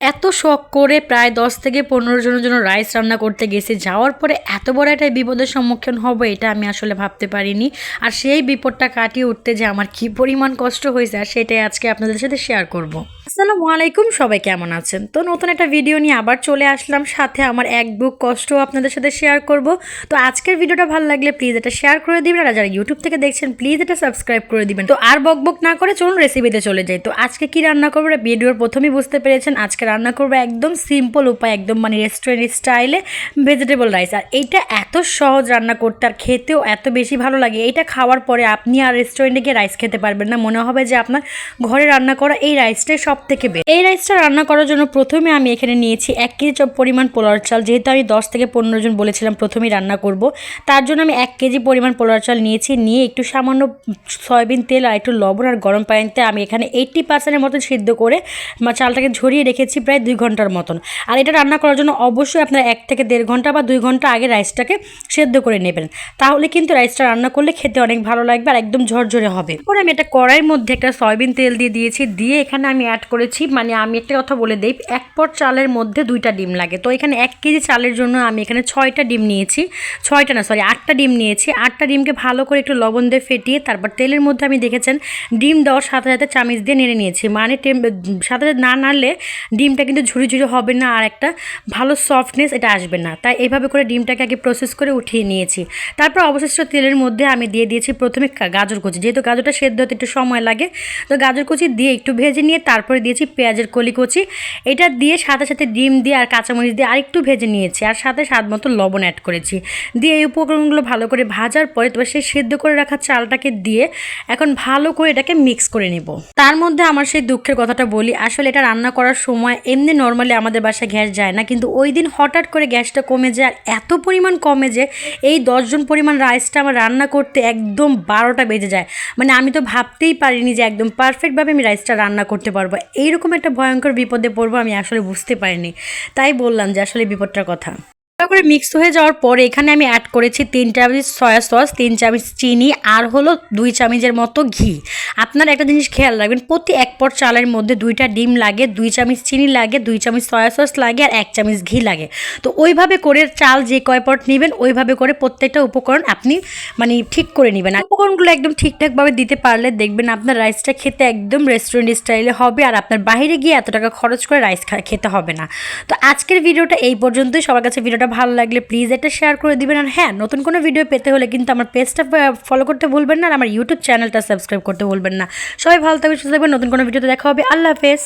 এত শখ করে প্রায় দশ থেকে পনেরো জনের জন্য রাইস রান্না করতে গেছি। যাওয়ার পরে এত বড় একটা বিপদের সম্মুখীন হব, এটা আমি আসলে ভাবতে পারিনি। আর সেই বিপদটা কাটিয়ে উঠতে যে আমার কী পরিমাণ কষ্ট হয়েছে, আর সেটাই আজকে আপনাদের সাথে শেয়ার করব। আসসালামু আলাইকুম, সবাই কেমন আছেন? তো নতুন একটা ভিডিও নিয়ে আবার চলে আসলাম। সাথে আমার এক বুক কষ্ট আপনাদের সাথে শেয়ার করব। তো আজকের ভিডিওটা ভালো লাগলে প্লিজ এটা শেয়ার করে দিবেন। আর যারা ইউটিউব থেকে দেখছেন প্লিজ এটা সাবস্ক্রাইব করে দিবেন। তো আর বক বক না করে চলুন রেসিপিতে চলে যাই। তো আজকে কি রান্না করব ভিডিওর প্রথমেই বুঝতে পেরেছেন। আজকে রান্না করব একদম সিম্পল উপায়, একদম মানে রেস্টুরেন্ট স্টাইলে ভেজিটেবল রাইস আর এইটা এত সহজ রান্না করতে আর খেতেও এত বেশি ভালো লাগে। এটা খাওয়ার পরে আপনি আর রেস্টুরেন্টে গিয়ে রাইস খেতে পারবেন না। মনে হবে যে আপনার ঘরে রান্না করা এই রাইসটাই সব থেকে বেশ। এই রাইসটা রান্না করার জন্য প্রথমে আমি এখানে নিয়েছি এক কেজি পরিমাণ পোলার চাল। যেহেতু আমি দশ থেকে পনেরো জন বলেছিলাম প্রথমেই রান্না করব, তার জন্য আমি এক কেজি পরিমাণ পোলার চাল নিয়েছি। নিয়ে একটু সামান্য সয়াবিন তেল আর একটু লবণ আর গরম পানিতে আমি এখানে এইট্টি পার্সেন্টের মতো সিদ্ধ করে চালটাকে ঝরিয়ে রেখেছি প্রায় দুই ঘণ্টার মতন। আর এটা রান্না করার জন্য অবশ্যই আপনার এক থেকে দেড় ঘণ্টা বা দুই ঘণ্টা আগে রাইসটাকে সেদ্ধ করে নেবেন। তাহলে কিন্তু রাইসটা রান্না করলে খেতে অনেক ভালো লাগবে আর একদম ঝরঝরে হবে। পরে আমি একটা কড়াইয়ের মধ্যে একটা সয়াবিন তেল দিয়ে দিয়েছি। দিয়ে এখানে আমি অ্যাড করেছি মানে আমি একটা কথা বলে দিই, এক পট চালের মধ্যে দুইটা ডিম লাগে। তো এখানে এক কেজি চালের জন্য আমি এখানে ছয়টা ডিম নিয়েছি। ছয়টা না সরি আটটা ডিম নিয়েছি। আটটা ডিমকে ভালো করে একটু লবণ দিয়ে ফেটিয়ে, তারপর তেলের মধ্যে আমি দেখেছেন, ডিম দেওয়ার সাথে সাথে চামিচ দিয়ে নেড়ে নিয়েছি। মানে সাথে সাথে না নাড়লে ডিমটা কিন্তু ঝুড়ি ঝুড়ি হবে না, আর একটা ভালো সফটনেস এটা আসবে না। তাই এইভাবে করে ডিমটাকে আগে প্রসেস করে উঠিয়ে নিয়েছি। তারপর অবশিষ্ট তেলের মধ্যে আমি দিয়ে দিয়েছি প্রথমে গাজর কুচি। যেহেতু গাজরটা সেদ্ধ হতে একটু সময় লাগে, তো গাজর কুচি দিয়ে একটু ভেজে নিয়ে তারপরে দিয়েছি, পেঁয়াজের কলি কুচি। এটা দিয়ে সাথে সাথে ডিম দিয়ে আর কাঁচামরিচ দিয়ে আরেকটু ভেজে নিয়েছি আর সাথে স্বাদ মতো লবণ অ্যাড করেছি। দিয়ে এই উপকরণগুলো ভালো করে ভাজার পরে তবে সেই সেদ্ধ করে রাখা চালটাকে দিয়ে এখন ভালো করে এটাকে মিক্স করে নিব। তার মধ্যে আমার সেই দুঃখের কথাটা বলি, আসলে এটা রান্না করার সময় এমনি নর্মালি আমাদের বাসায় গ্যাস যায় না, কিন্তু ওই দিন হঠাৎ করে গ্যাসটা কমে যায় আর এত পরিমাণ কমে যে এই দশজন পরিমাণ রাইসটা আমার রান্না করতে একদম বারোটা বেজে যায়। মানে আমি তো ভাবতেই পারিনি যে একদম পারফেক্টভাবে আমি রাইসটা রান্না করতে পারব। এইরকম একটা ভয়ঙ্কর বিপদে পড়ব আমি আসলে বুঝতে পারিনি। তাই বললাম যে আসলে বিপদটার কথা। ভালো করে মিক্স হয়ে যাওয়ার পরে এখানে আমি অ্যাড করেছি তিন চামচ সয়া সস তিন চামচ চিনি আর হলো দুই চামচের মতো ঘি। আপনারা একটা জিনিস খেয়াল রাখবেন, প্রতি এক পট চালের মধ্যে দুইটা ডিম লাগে, দুই চামচ চিনি লাগে, দুই চামচ সয়া সস লাগে আর এক চামচ ঘি লাগে। তো ওইভাবে করে চাল যে কয় পট নেবেন, ওইভাবে করে প্রত্যেকটা উপকরণ আপনি মানে ঠিক করে নেবেন। আর উপকরণগুলো একদম ঠিকঠাকভাবে দিতে পারলে দেখবেন আপনার রাইসটা খেতে একদম রেস্টুরেন্ট স্টাইলে হবে আর আপনার বাইরে গিয়ে এত টাকা খরচ করে রাইস খেতে হবে না। তো আজকের ভিডিওটা এই পর্যন্তই। সবার কাছে ভিডিওটা ভালো লাগলে প্লিজ এটা শেয়ার করে দিবেন। আর হ্যাঁ নতুন কোনো ভিডিও পেতে হলে কিন্তু আমার পেজটা ফলো করতে ভুলবেন না আর আমার ইউটিউব চ্যানেলটা সাবস্ক্রাইব করতে ভুলবেন না। সবাই ভালো থাকবে সুস্থ থাকবেন, নতুন কোনো ভিডিওতে দেখা হবে। আল্লাহ হাফেজ।